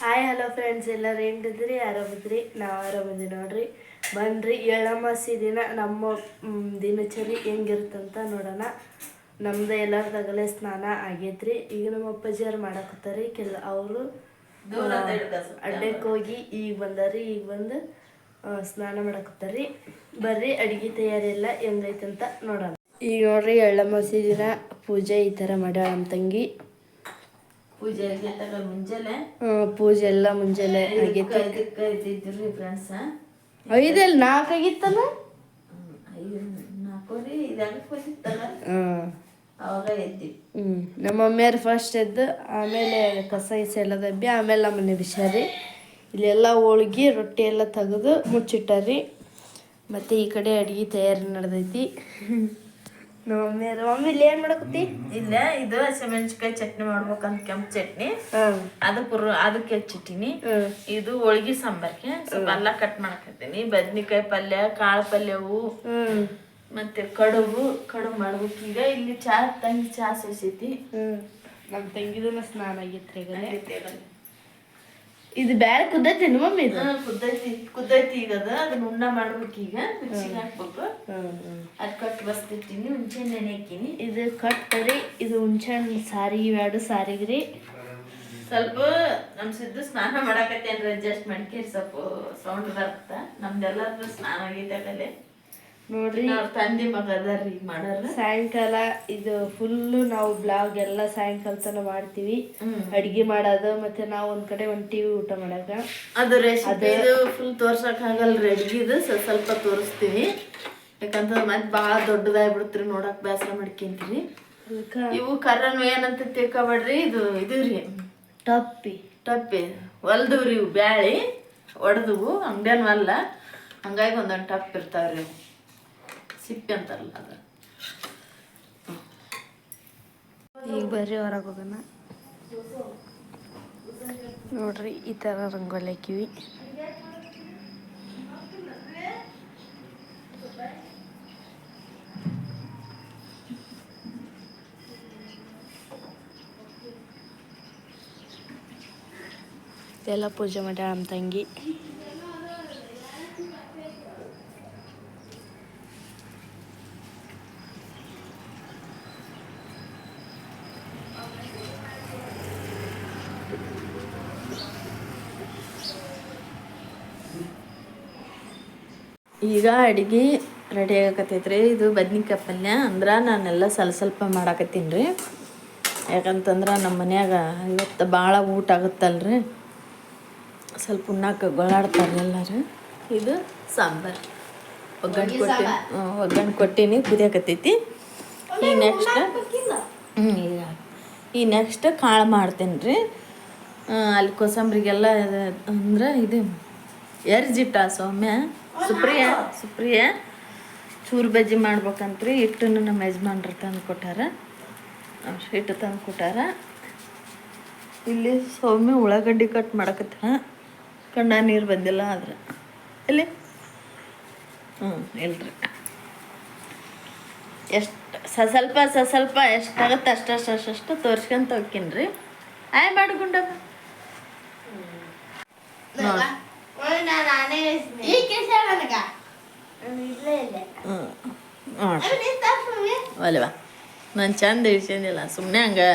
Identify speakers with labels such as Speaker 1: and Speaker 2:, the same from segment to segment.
Speaker 1: Hi hello friends ಎಲ್ಲರೂ ಹೆಂಗಿದ್ರಿ ಆರಾಮಿದ್ರಿ ನಾವು ಆರಾಮಿದ್ವಿ ನೋಡ್ರಿ. ಬನ್ರಿ ಎಳ್ಳಮಾಸಿ ದಿನ. ನಮ್ಮ ದಿನಚರಿ ಹೆಂಗಿರುತ್ತಂತ ನೋಡೋಣ. ನಮ್ದು ಎಲ್ಲರದಾಗಲೇ ಸ್ನಾನ ಆಗೈತ್ರಿ. ಈಗ ನಮ್ಮ ಅಪ್ಪಾಜಿಯವ್ರು ಮಾಡಾಕತ್ತಾರಿ. ಕೆಲ ಅವರು ಅಡ್ಡಕ್ಕೆ ಹೋಗಿ ಈಗ ಬಂದಾರಿ. ಈಗ ಬಂದು ಸ್ನಾನ ಮಾಡಾಕತ್ತಾರಿ. ಬರ್ರಿ ಅಡುಗೆ ತಯಾರಿ ಎಲ್ಲ ಹೆಂಗೈತಂತ ನೋಡೋಣ. ಈಗ ನೋಡ್ರಿ ಎಳ್ಳಮಾಸಿ ದಿನ ಪೂಜೆ ಈ ಥರ ಮಾಡ್ಯಾಳ ನಮ್ಮ ತಂಗಿ.
Speaker 2: ಪೂಜೆಗೆ ತಗ ಮುಂಜಾನೆ?
Speaker 1: ಪೂಜೆ ಎಲ್ಲ ಮುಂಜಾನೆ ಆಗಿತ್ತು.
Speaker 2: ಇದಕ್ಕೆ ಇದ್ದಿದ್ರಿ ಫ್ರೆಂಡ್ಸ್ ಐದಲ್ಲಿ ನಾಲ್ಕೂವರೆ ಬಂದಿತ್ತಲ್ಲ
Speaker 1: ಹಾಂ
Speaker 2: ಅವಾಗ ಎದ್ದಿ.
Speaker 1: ಹ್ಞೂ ನಮ್ಮ ಮಮ್ಮಿಯವ್ರು ಫಸ್ಟ್ ಎದ್ದು ಆಮೇಲೆ ಕಸ ಗಿಸ ಎಲ್ಲ ದಬ್ಬಿ ಆಮೇಲೆ ನಮ್ಮನೆ ಬಿಸಾರಿ. ಇಲ್ಲೆಲ್ಲ ಹೋಳ್ಗಿ ರೊಟ್ಟಿ ಎಲ್ಲ ತೆಗೆದು ಮುಚ್ಚಿಟ್ಟಾರಿ. ಮತ್ತು ಈ ಕಡೆ ಅಡುಗೆ ತಯಾರಿ ನಡೆದೈತಿ. ನಮ್ಮ ಮಮ್ಮಿ ಇಲ್ಲಿ ಏನು ಮಾಡಕತ್ತಿ
Speaker 2: ಇಲ್ಲ ಇದು ಹಸಿಮೆಣಸಿಕಾಯಿ ಚಟ್ನಿ ಮಾಡ್ಬೇಕಂತ ಕೆಂಪು ಚಟ್ನಿ. ಅದು ಪುರ್ ಅದಕ್ಕೆ ಹೆಚ್ಚಿಟ್ಟಿನಿ. ಇದು ಹೋಳ್ಗಿ ಸಾಂಬಾರ್ಗೆ ಸ್ವಲ್ಪ ಅಲ್ಲ ಕಟ್ ಮಾಡಕತ್ತೀನಿ ಬದ್ನಿಕಾಯಿ ಪಲ್ಯ ಕಾಳು ಪಲ್ಯವು
Speaker 1: ಹ್ಞೂ
Speaker 2: ಮತ್ತೆ ಕಡುಬು ಕಡುಬು ಮಾಡ್ಬೇಕು. ಈಗ ಇಲ್ಲಿ ಚಾ ತಂಗಿ ಚಾ ಸೋಸೈತಿ.
Speaker 1: ಹ್ಞೂ ನಮ್ಮ ತಂಗಿದು ಸ್ನಾನ ಆಗೈತ್ರಿ ಈಗ ಇದು ಬ್ಯಾಳೆ ಕುದ್ದೈತಿ ಮಮ್ಮಿ ಇದು?
Speaker 2: ಕುದ್ದೈತಿ ಕುದ್ದೈತಿ ಈಗ ಅದ. ಅದನ್ನ ಉಣ್ಣ ಮಾಡ್ಬೇಕು ಈಗ ಮಿಕ್ಸಿಗೆ ಹಾಕ್ಬೇಕು. ಬಸ್ತಿರ್ತೀನಿ ಹುಂಚೆ ನೆನೆ ಇದು
Speaker 1: ಇದು ಕಟ್ಟರಿ ಇದು ಹುಂಚೆಹಣ್ಣು ಸಾರಿ ಎರಡು ಸಾರಿಗೆ ರೀ
Speaker 2: ಸ್ವಲ್ಪ ನಮ್ಮ ಸಿದ್ದು ಸ್ನಾನ ಮಾಡಾಕತ್ತೇನ್ರಿ ಅಡ್ಜಸ್ಟ್ ಮಾಡ್ಕೇರಿ ಸ್ವಲ್ಪ ಸೌಂಡ್ ಬರುತ್ತ. ನಮ್ದೆಲ್ಲರೂ ಸ್ನಾನ ಆಗೈತೆ ಆಗಲೇ
Speaker 1: ನೋಡ್ರಿ.
Speaker 2: ತಂದೆ ತಂದಿ ಮಗ ಅದಾರ್ರಿ ಮಾಡೋರು.
Speaker 1: ಸಾಯಂಕಾಲ ಇದು ಫುಲ್ಲು ನಾವು ಬ್ಲಾಗ್ ಎಲ್ಲ ಸಾಯಂಕಾಲ ತನಕ ಮಾಡ್ತೀವಿ.
Speaker 2: ಅಡಿಗೆ
Speaker 1: ಅಡ್ಗೆ ಮಾಡೋದು ಮತ್ತೆ ನಾವು ಒಂದ್ ಕಡೆ ಹೊಂಟೀವಿ ಊಟ ಮಾಡಾಕ
Speaker 2: ಅದು ರೆಸಿಪಿ ಇದು ಫುಲ್ ತೋರ್ಸಕ್ ಆಗಲ್ರಿ ಅಡಿಗೆದು ಸ್ವಲ್ಪ ಸ್ವಲ್ಪ ತೋರಿಸ್ತೀವಿ ಯಾಕಂತಂದ್ರೆ ಮತ್ತೆ ಭಾಳ ದೊಡ್ಡದಾಗ್ಬಿಡ್ತ್ರಿ ನೋಡಕ್ ಬೇಸರ ಮಾಡ್ಕೊಂತೀರಿ. ಇವು ಕರ್ರನು ಏನಂತ ತಿಳ್ಕೊಬೇಡ್ರಿ ಇದು ಇದು ರೀ
Speaker 1: ಟಪ್ಪಿ.
Speaker 2: ಟಪ್ಪಿ. ಹೊಲ್ದವ್ರಿ ಇವು ಬ್ಯಾಳಿ ಒಡೆದವು ಅಂಗಡಿಯನ್ ಅಲ್ಲ. ಹಂಗಾಗಿ ಒಂದೊಂದು ಟಪ್ ಇರ್ತಾವ್ರಿ. ಇವು ಸಿಪ್ಪೆ ಅಂತಾರಲ್ಲ ಅದು.
Speaker 1: ಈಗ ಬರ್ರಿ ಹೊರಗೆ ಹೋಗೋಣ. ನೋಡ್ರಿ ಈ ಥರ ರಂಗೋಲಿ ಹಾಕಿವಿ. ಎಲ್ಲ ಪೂಜೆ ಮಾಡ್ಯಾಳ ನಮ್ಮ ತಂಗಿ.
Speaker 2: ಈಗ ಅಡಿಗೆ ರೆಡಿ ಆಗಕತ್ತೈತ್ರಿ. ಇದು ಬದ್ನಿಕಾಯಿ ಪಲ್ಯ. ಅಂದ್ರೆ ನಾನೆಲ್ಲ ಸ್ವಲ್ಪ ಸ್ವಲ್ಪ ಮಾಡಾಕತ್ತೀನಿ ರೀ. ಯಾಕಂತಂದ್ರೆ ನಮ್ಮ ಮನ್ಯಾಗ ಇವತ್ತು ಭಾಳ ಊಟ ಆಗುತ್ತಲ್ರಿ. ಸ್ವಲ್ಪ ಉಣ್ಣಾಕ ಗೊಳಾಡ್ತಾರೆ ಎಲ್ಲರೂ? ಇದು ಸಾಂಬಾರು. ಒಗ್ಗರಣೆ ಕೊಟ್ಟಿನಿ. ಒಗ್ಗರಣೆ ಕೊಟ್ಟಿನಿ ಕುದಿಯಾಕತ್ತೈತಿ. ಈ ನೆಕ್ಸ್ಟ್ ಹ್ಞೂ ಈ ನೆಕ್ಸ್ಟ್ ಕಾಳು ಮಾಡ್ತೇನೆ ರೀ ಅಲ್ಲಿ ಕೋಸಂಬರಿಗೆಲ್ಲ ಅಂದ್ರೆ ಇದು ಎರ್ಜಿಟ್ಟ ಸೌಮ್ಯ. ಸುಪ್ರಿಯ ಸುಪ್ರಿಯ ಚೂರು ಬಜ್ಜಿ ಮಾಡ್ಬೇಕಂತ್ರಿ ಹಿಟ್ಟನ್ನು ನಮ್ಮ ಯಜಮಾನ್ರು ತಂದು ಕೊಟ್ಟಾರ. ಹಿಟ್ಟು ತಂದು ಕೊಟ್ಟಾರ. ಇಲ್ಲಿ ಸೌಮ್ಯ ಉಳ್ಳಾಗಡ್ಡಿ ಕಟ್ ಮಾಡಕತ್ತಾರ ಕಣ್ಣ ನೀರು ಬಂದಿಲ್ಲ ಆದ್ರೆ. ಎಲ್ಲಿ? ಹ್ಞೂ ಇಲ್ರಿ ಎಷ್ಟು ಸ ಸ್ವಲ್ಪ ಸ ಸ್ವಲ್ಪ ಎಷ್ಟಾಗತ್ತೆ ಅಷ್ಟು ಅಷ್ಟು ತೋರ್ಸ್ಕೊಂತ ಹೋಗ್ತೀನಿ ರೀ ಆಯ್ ಮಾಡ್ಕೊಂಡ ನೋಡ್ರಿ ಅಲ್ವಾ ನಾನು ಚಂದ ಇಳಿಸಿಲ್ಲ ಸುಮ್ಮನೆ ಹಂಗೆ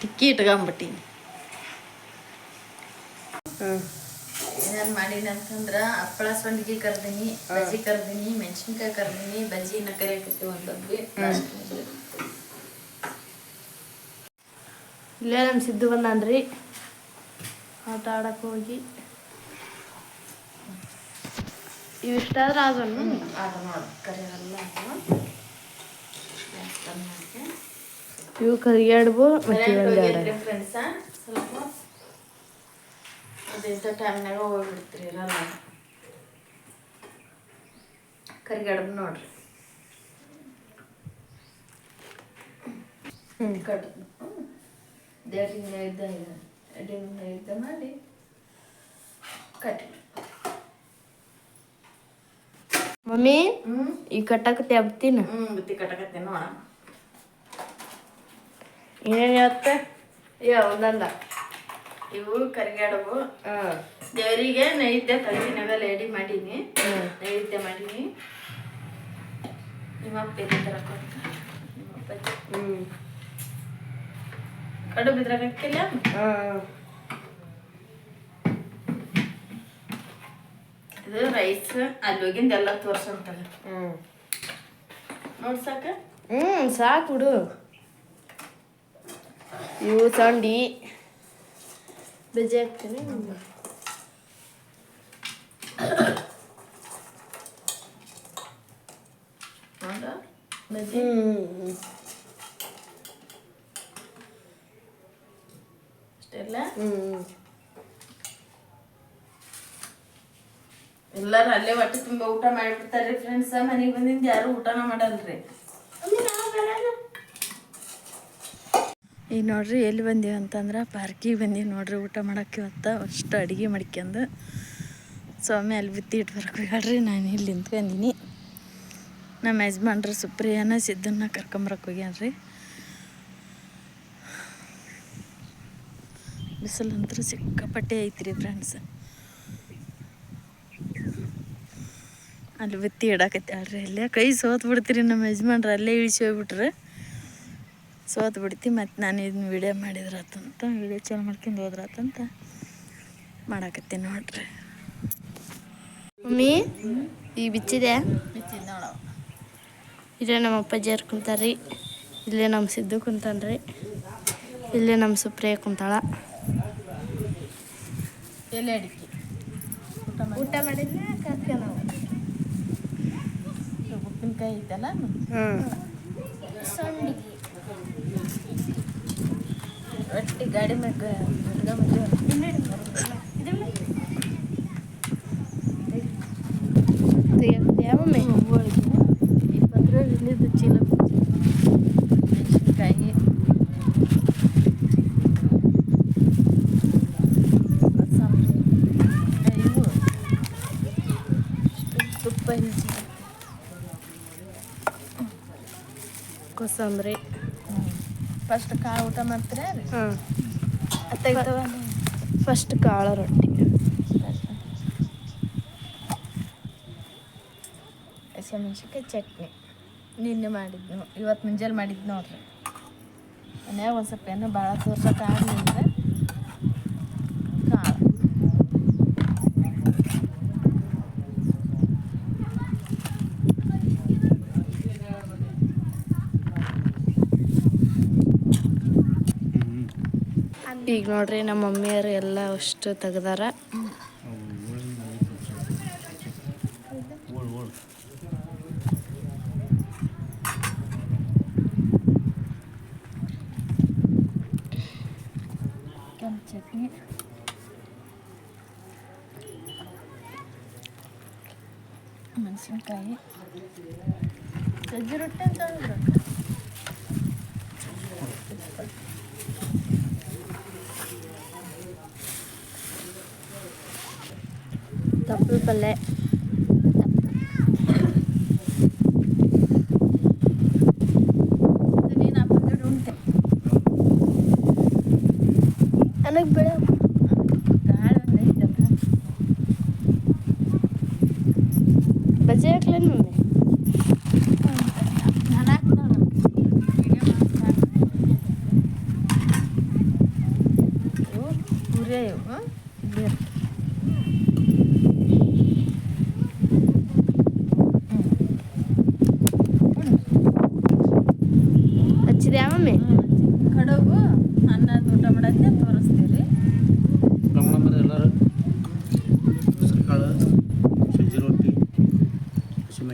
Speaker 2: ಟಿಕ್ಕಿ ಇಟ್ಕೊಂಬಿಟ್ಟೀನಿ. ಏನೇನು ಮಾಡೀನಿ ಅಂತಂದ್ರ ಹಪ್ಪಳ ಸಂಡಿಗೆ ಕರ್ದಿನಿ ಬಜ್ಜಿ ಕರ್ದಿನಿ ಮೆಣಸಿನ್ಕಾಯಿ ಕರ್ದೀನಿ ಬಜ್ಜಿನ ಕರಿಯಾಕತ್ತಿ ಒಂದೊಂದು
Speaker 1: ಇಲ್ಲೇ. ನಮ್ಮ ಸಿದ್ದು ಬಂದಾನ್ರಿ. ಆಟ ಆಡಕ್ಕೆ ಹೋಗಿ. ಇವಿಷ್ಟಾದ್ರೆ ಆಗೋಣ.
Speaker 2: ಅದು ನೋಡು ಕರಿಯಲ್ಲ
Speaker 1: ಇವು ಕರಿಯಾಡ್ಬು ಮತ್ತೆ
Speaker 2: ಫ್ರೆಂಡ್ಸ ಸ್ವಲ್ಪ ಅದಿಂಥ ಟೈಮ್ನಾಗ ಹೋಗ್ಬಿಡ್ತೀರಿ ಇರಲ್ಲ. ಕರಿಗಡಬು ನೋಡ್ರಿ. ಹ್ಞೂ ಕಟ್. ದೇವ್ರಿಗೆ ನೈವೇದ್ಯ ಅಡಿಗೆ ನೈವೇದ್ಯ ಮಾಡಿ ಕಟ್ಟಿ
Speaker 1: ಮಮ್ಮಿ
Speaker 2: ಹ್ಞೂ
Speaker 1: ಈ ಕಟ್ಟಕತ್ತೆ ಹಬ್ತೀನ?
Speaker 2: ಹ್ಞೂ ಬುತ್ತಿ ಕಟ್ಟಕತ್ತೇನೋ ನೋಡ
Speaker 1: ಏನೇನು ಹೇಳ್ತೆ? ಯಾ ಒಂದಲ್ಲ
Speaker 2: ಇವು ಕರಿಗಾಡವು
Speaker 1: ಹಾಂ.
Speaker 2: ದೇವರಿಗೆ ನೈವೇದ್ಯ ತಲೆನಾಗ ರೆಡಿ ಮಾಡೀನಿ. ನೈವೇದ್ಯ ಮಾಡೀನಿ. ನಿಮ್ಮಪ್ಪ ಎಲ್ಲಿದ್ದಾರ ಕೊಡ್ತ ನಿಮ್ಮಪ್ಪ
Speaker 1: ಹ್ಞೂ
Speaker 2: ಹಾಕಿಲ್ಲ? ಇದು ರೈಸ್ ಅಲ್ಲಿ ಹೋಗಿಂದ ಎಲ್ಲ ತೋರ್ಸಂತಲ್ಲ.
Speaker 1: ಹ್ಞೂ
Speaker 2: ನೋಡ್ಸಾಕ
Speaker 1: ಹ್ಞೂ ಸಾಕು ಬಿಡು. ಇವು ಸಂಡಿ. ಬಜ್ಜಿ ಹಾಕ್ತೀನಿ
Speaker 2: ನೋಡ ಬಜ್ಜಿ
Speaker 1: ಹ್ಞೂ
Speaker 2: ಅಷ್ಟೆಲ್ಲ
Speaker 1: ಹ್ಞೂ
Speaker 2: ಎಲ್ಲಾರು ಅಲ್ಲೇ ಹೊಟ್ಟೆ ತುಂಬ ಊಟ ಮಾಡಿಬಿಡ್ತಾರ್ರಿ ಫ್ರೆಂಡ್ಸ್ ಮನೆಗೆ ಬಂದಿಂದ ಯಾರು ಊಟನ ಮಾಡಲ್ರಿ. ಈಗ ನೋಡ್ರಿ ಎಲ್ಲಿ ಬಂದೀವಿ ಅಂತಂದ್ರೆ ಪಾರ್ಕಿಗೆ ಬಂದೀವಿ ನೋಡ್ರಿ ಊಟ ಮಾಡಕ್ಕೆ ಇವತ್ತು. ಅಷ್ಟು ಅಡುಗೆ ಮಾಡ್ಕೊಂಡು ಸ್ವಾಮಿ ಅಲ್ಲಿ ಬಿತ್ತಿ ಇಟ್ಟು ಬರಕ್ಕೆ ಹೇಳ್ರಿ, ನಾನು ಇಲ್ಲಿ ನಿಂತ್ಕೊಂಡೀನಿ. ನಮ್ಮ ಯಜಮಾನ್ರು ಸುಪ್ರಿಯಾನ ಸಿದ್ದನ್ನ ಕರ್ಕೊಂಬರಕ್ಕೆ ಹೋಗ್ಯಾನ್ರಿ. ಬಿಸಿಲಂತೂ ಸಿಕ್ಕಾಪಟ್ಟೆ ಐತ್ರಿ ಫ್ರೆಂಡ್ಸ್ ಅಲ್ಲಿ ಬಿತ್ತಿ ಇಡಾಕತ್ತಾಳ್ರಿ ಅಲ್ಲೇ ಕೈ ಸೋತ್ ಬಿಡ್ತೀರಿ ನಮ್ಮ ಯಜಮಾನ್ರು, ಅಲ್ಲೇ ಇಳಿಸಿ ಹೋಗ್ಬಿಟ್ರೆ. ಸೋತ್ ಬಿಡ್ತಿ ಮತ್ತು ನಾನು ಇದನ್ನ ವಿಡಿಯೋ ಮಾಡಿದ್ರಾತಂತ ವಿಡಿಯೋ ಚಾಲು ಮಾಡ್ಕೊಂಡು ಹೋದ್ರಾತಂತ ಮಾಡಾಕತ್ತೀನಿ ನೋಡ್ರಿ.
Speaker 1: ಮಮ್ಮಿ ಈಗ ಬಿಚ್ಚಿದೆ
Speaker 2: ಬಿಚ್ಚಿದ್ ನೋಡವ
Speaker 1: ಇಲ್ಲೇ ನಮ್ಮ ಅಪ್ಪಾಜಿಯವ್ರು ಕುಂತಾರ್ರಿ. ಇಲ್ಲೇ ನಮ್ಮ ಸಿದ್ದು ಕುಂತಾನ್ರಿ. ಇಲ್ಲೇ ನಮ್ಮ ಸುಪ್ರಿಯ ಕುಂತಾಳ.
Speaker 2: ಎಲೆ ಅಡಿಕೆ. ಊಟ ಮಾಡಿ
Speaker 1: ಊಟ ಮಾಡಿದ್ರೆ ಕರ್ಕ ನಾವು.
Speaker 2: ಉಪ್ಪಿನಕಾಯಿ ಐತಲ್ಲ?
Speaker 1: ಹ್ಞೂ
Speaker 2: ರೊಟ್ಟಿ ಗಾಡಿ ಮ್ಯಾಗ
Speaker 1: ಮಮ್ಮಿ
Speaker 2: ಇಪ್ಪತ್ತು ಇಲ್ಲಿದ್ದು ಚೀಲ ಮೆಣಸಿನ್ಕಾಯಿ ಇವು ತುಪ್ಪ ಹಿಂಚಿ
Speaker 1: ಕೋಸಂಬರಿ
Speaker 2: ಫಸ್ಟ್ ಕಾಳು ಊಟ ಮಾಡ್ತೀರಾ?
Speaker 1: ಹಾಂ. ಫಸ್ಟ್ ಕಾಳು ರೊಟ್ಟಿ.
Speaker 2: ಹಸಿಮೆಣ್ಸಿನ್ಕಾಯಿ ಚಟ್ನಿ. ನಿನ್ನೆ ಮಾಡಿದ್ನು. ಇವತ್ತು ಮುಂಜಾನೆ ಮಾಡಿದ್ದು ನೋಡ್ರಿ. ಮನ್ಯಾಗ ಒಂದು ಸ್ವಲ್ಪ ಏನೋ ಭಾಳ ತೋರ್ಸೋಕೆ ಆಗಲಿಲ್ಲ ಕಾಳು
Speaker 1: ಈಗ ನೋಡ್ರಿ ನಮ್ಮ ಮಮ್ಮಿಯರು ಎಲ್ಲ ಅಷ್ಟು ತೆಗ್ದಾರ.
Speaker 2: ಮೆಣಸಿನ್ಕಾಯಿ. ಸಜ್ಜಿ ರೊಟ್ಟಿ ಅಂತ ಹೇಳಿದ್ರು
Speaker 1: ತಪ್ಪಲು ಪಲ್ಯ
Speaker 2: ಇದು ನೀನು ಹಾಕಿದ್ರೆ ಉಂಟೆ
Speaker 1: ನನಗೆ ಬೇಡ
Speaker 2: ಗಾಳಿ ಒಂದು ಐತಲ್ಲ
Speaker 1: ಬಜ್ಜಿ ಹಾಕ್ಲೇನು ಮಮ್ಮಿ
Speaker 2: ನಾನು ಹಾಕ್ತೀನಿ ನೋಡು. ವಿಡಿಯೋ ಮಾಡ್ತೀನಿ. ಇವು ಪೂರಿ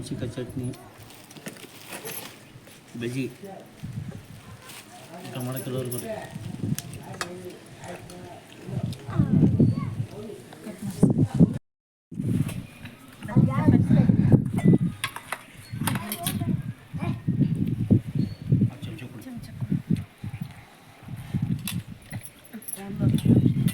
Speaker 3: ಹಸಿಮೆಣ್ಸಿನ್ಕಾಯಿ ಚಟ್ನಿ ಬಜ್ಜಿ ಊಟ ಮಾಡಕ್ಕೆ ಎಲ್ಲರೂ ಬರ್ರಿ ಚಮಚ ಕೊಡಿ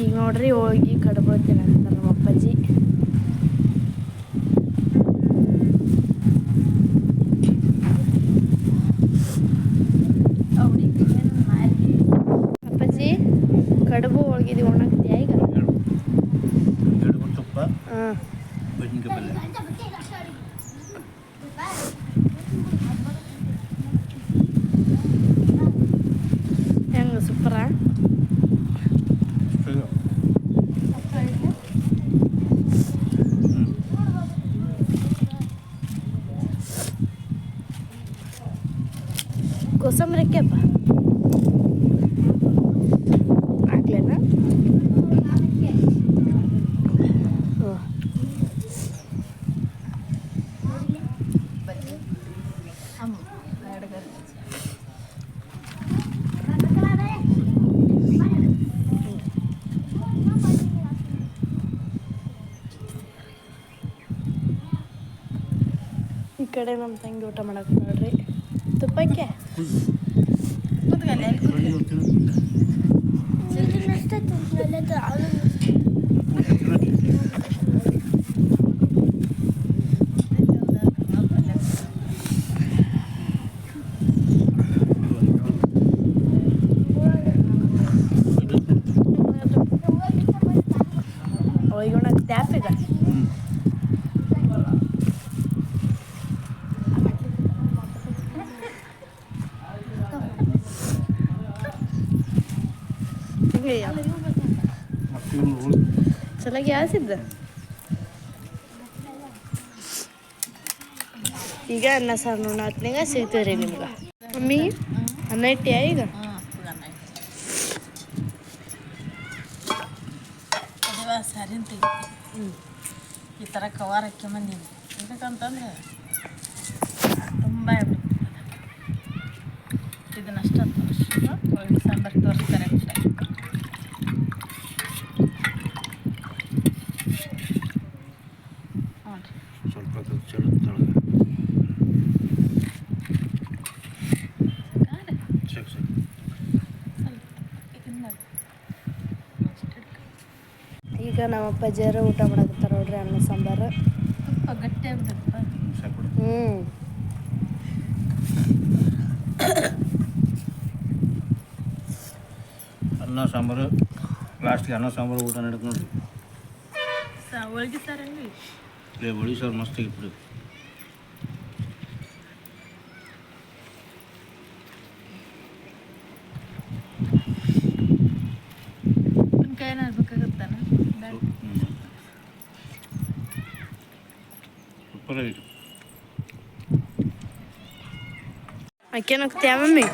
Speaker 1: ಈಗ ನೋಡ್ರಿ ಹೋಗಿ ಕಡ್ಬೋತೀನಿ ಅಂತ ನಮ್ಮ ಅಪ್ಪಾಜಿ ಕಡುಬು ಹೋಳಿಗೆ ಒಣಗ್ತೀಯಾ ಈಗ
Speaker 3: ಎರಡು ಎರಡು ಗುಂಡು ತುಪ್ಪ
Speaker 1: ಹಾಂ
Speaker 3: ಬದ್ನಿಕಾಯಿ ಪಲ್ಯ
Speaker 1: ಹೆಂಗೆ ಸೂಪರಾ
Speaker 3: ಅಯ್ಯೋ.
Speaker 1: ಕೋಸಂಬರಿಕೆಪ್ಪ ಹಾಕ್ಲೇನಾ ಹ್ಞೂ ಈ ಕಡೆ ನಮ್ಮ ತಂಗಿ ಊಟ ಮಾಡಕ್ಕೆ ನೋಡ್ರಿ ತುಪ್ಪಕ್ಕೆ?
Speaker 3: ಅಡುಗೆ
Speaker 1: ಚೆನ್ನಾಗಿ ಯಾಸಿದ್ದ ಈಗ ಅನ್ನ ಸಾರು ನೋಡ ಹತ್ನಾಗ ಸಿಗ್ತೀವಿ ರೀ ನಿಮ್ಗೆ. ಮಮ್ಮಿ ಅನ್ನ ಇಟ್ಟಿಯಾ ಈಗ?
Speaker 2: ಈ ಥರ ಕವರ್ ಬಂದೀನಿ ಯಾಕಂತಂದ್ರೆ ತುಂಬ ಇದನ್ನಷ್ಟು ಸಾಂಬಾರು ತೋರಿಸ್ತಾರೆ ಅಷ್ಟೇ ನೋಡಿರಿ
Speaker 3: ಸ್ವಲ್ಪ ಹೊತ್ತು ಚೆಲ್ಲುತ್ತೆ ಕೆಳಗೆ. ಸಾಕು ಸಾಕು
Speaker 2: ಇದನ್ನ
Speaker 1: ಈಗ ನಮ್ಮ ಅಪ್ಪಾಜಿಯರು ಊಟ ಮಾಡಕತ್ತಾರ ನೋಡ್ರಿ ಅನ್ನ ಸಾಂಬಾರು. ಹ್ಞೂ
Speaker 3: ಅನ್ನ ಸಾಂಬಾರು. ಲಾಸ್ಟಿಗೆ ಅನ್ನ ಸಾಂಬಾರು ಊಟ ನಡೀತು ನೋಡ್ರಿ.
Speaker 2: ಹೋಳಿಗೆ
Speaker 3: ಸಾರು ಮಸ್ತ್ ಆಗಿತ್ತು
Speaker 2: ಉಪ್ಪಿನಕಾಯಿ ಏನಾಗಬೇಕಾಗುತ್ತಾನ
Speaker 3: ಸೂಪರ್ ಆಗಿತ್ತು
Speaker 1: ಅಕ್ಕೇನು ಹೋಗ್ತೀಯಾ ಮಮ್ಮಿ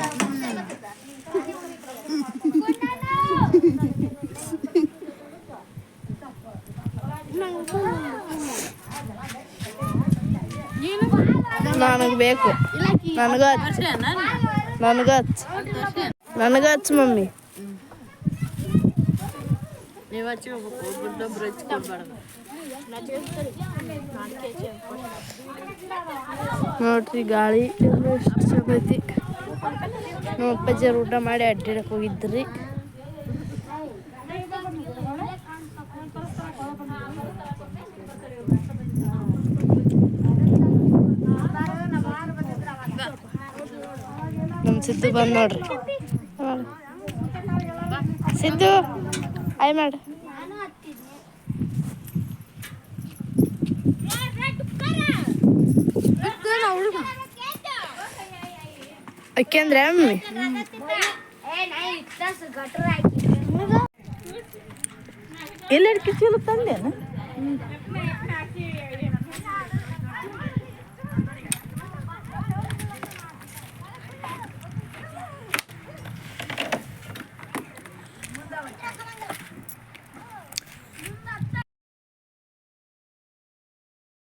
Speaker 1: ನನಗೆ ಬೇಕು ನನಗ ನನಗ ಹಚ್ ನನಗ ಹಚ್ ಮಮ್ಮಿ
Speaker 2: ನೀವು ಹಚ್ಕೋಬೇಕು ಒಬ್ಬೊಬ್ಬರು ಹಚ್ಕೊಳ್ಬಾರ್ದು
Speaker 1: ನೋಡ್ರಿ ಗಾಳಿ ಎಷ್ಟು ಚಲೋ ಐತಿ. ನಮ್ಮ ಅಪ್ಪಾಜಿಯವ್ರು ಊಟ ಮಾಡಿ ಅಡ್ಡಾಡಕ್ಕೆ ಹೋಗಿದ್ರಿ. ನಮ್ಮ ಸಿದ್ದು ಬಂದು ನೋಡ್ರಿ. ಸಿದ್ದು, ಆಯ್ ಮಾಡು. ಅಕ್ಕಿ ಅಂದ್ರೆ ಮಮ್ಮಿ. ಎಲ್ಲ ಅಡಿಕೆ ಚೀಲ ತಂದೇನ?